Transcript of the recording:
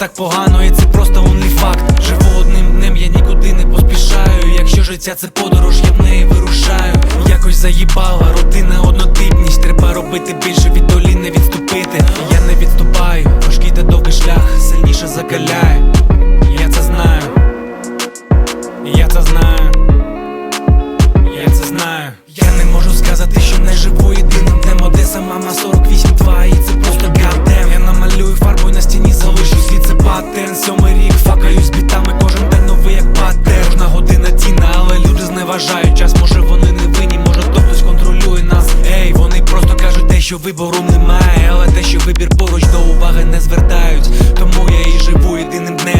так погано, і це просто онний факт. Живу одним днем, я нікуди не поспішаю. Якщо життя це подорож, я в неї вирушаю. Якось заїбала, родина однотипність. Треба робити більше від долі, не відступити. Я не відступаю, важкий та довгий шлях сильніше закаляю. що вибору немає, але те, що вибір поруч до уваги не звертають, тому я і живу єдиним днем.